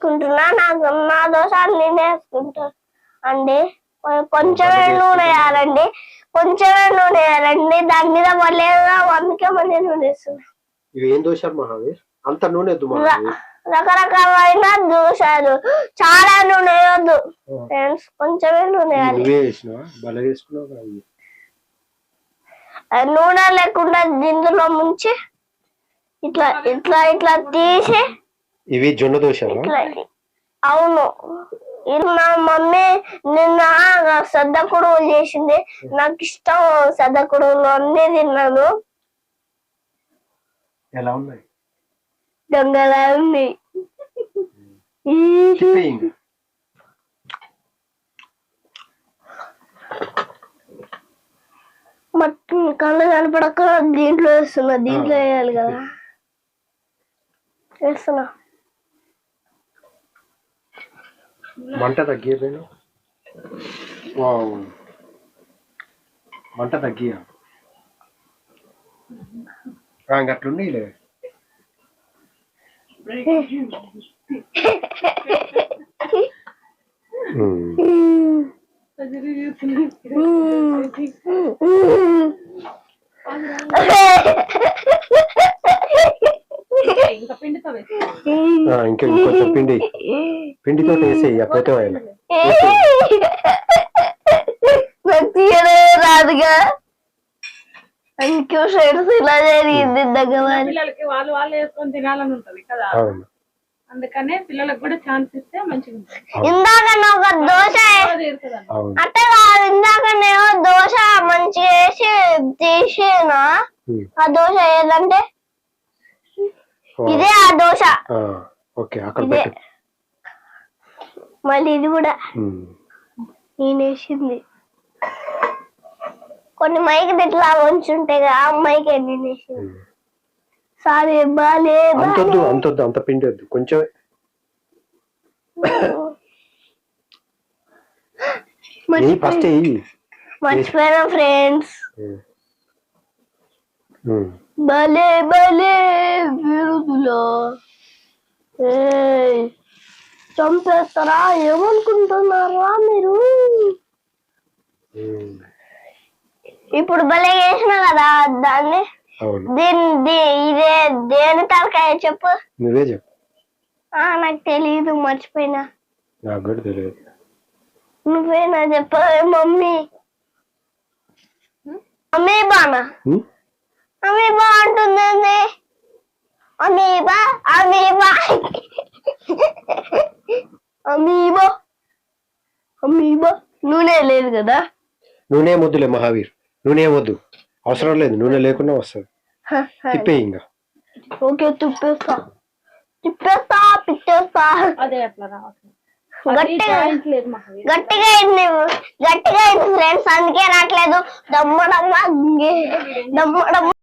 వేసుకుంటున్నా నాకు నా దోశ నేనే వేసుకుంటా. అండి కొంచెమే నూనె వేయాలండి. కొంచెమే నూనె వేయాలండి. దాని మీద పడలేదు అందుకే మళ్ళీ నూనె వేస్తున్నా. ఇవి మహావీర్? అంత నూనె వద్దు రకరకాలైన దోశలు. చాలా నూనె వేయొద్దు ఫ్రెండ్స్ కొంచెమే నూనె నూనె లేకుండా దీంట్లో ముంచి ఇట్లా ఇట్లా ఇట్లా తీసి ఇవి జొన్న దోశలా ఇట్లా. అవును. ఇది మా మమ్మీ నిన్న సద్ద కుడువులు చేసింది. నాకు ఇష్టం సద్ద కుడువులు అన్ని తిన్నాను. ఎలా ఉన్నాయి? దొంగలా ఉంది. కళ్ళు కనపడక దీంట్లో వేస్తున్నా దీంట్లో వేయాలి కదా. వేస్తున్నా. మంట తగ్గిపోయినా? వావ్. మంట తగ్గియా? వేసి ఇంకా ఇంకొంచెం పిండి. పిండితో వేసేయి పోతే ఆయన రాదుగా. అందుకే ఇలా జరిగింది దగ్గర పిల్లలకి వాళ్ళు వాళ్ళు వేసుకొని తినాలని ఉంటది కదా. అవును. అందుకనే పిల్లలకు కూడా ఛాన్స్ ఇస్తే మంచిగా ఉంటుంది. ఇందాక ఒక దోశ అంటే కాదు ఇందాక నేను దోశ మంచిగా వేసి తీసిన. ఆ దోశ ఏదంటే. ఇదే ఆ దోశ. ఆ, ఓకే అక్కడ మళ్ళీ ఇది కూడా ఉమ్. నేను వేసింది. కొన్ని మైక్ ఇట్లా ఉంచుంటాయి కదా ఆ మైక్ నేను వేసింది. ఉమ్. సారీ బాలే అంతొద్దు అంతొద్దు అంత పిండి వద్దు కొంచెం ఫస్ట్ మర్చిపోయినా ఫ్రెండ్స్. భలే భలే విరుదులో ఏయ్, చంపేస్తారా ఏమనుకుంటున్నారా మీరు. ఇప్పుడు భలే చేసిన కదా దాన్ని. అవును. దీని దీ- ఇదే దేని తలకాయ చెప్పు? నువ్వే చెప్పు. ఆ నాకు తెలియదు మర్చిపోయినా. నాకు కూడా తెలియదు నువ్వేనా చెప్పవే మమ్మీ? ఉమ్? అమీబా అంటుంది అమీబా అమీబా అమీబా అమీబా నూనె లేదు కదా? నూనె వద్దులే మహావీర్. నూనె వద్దు. అవసరం లేదు. నూనె లేకుండా వస్తుంది. తిప్పేయి ఇంకా. ఓకే తిప్పేస్తా. తిప్పేస్తా పిచ్చేస్తా అదే అట్లా రావట్లేదు. గట్టిగా గట్టిగా అయింది గట్టిగా అయింది ఫ్రెండ్స్ అందుకే రావట్లేదు. దమ్మ దమ్మ.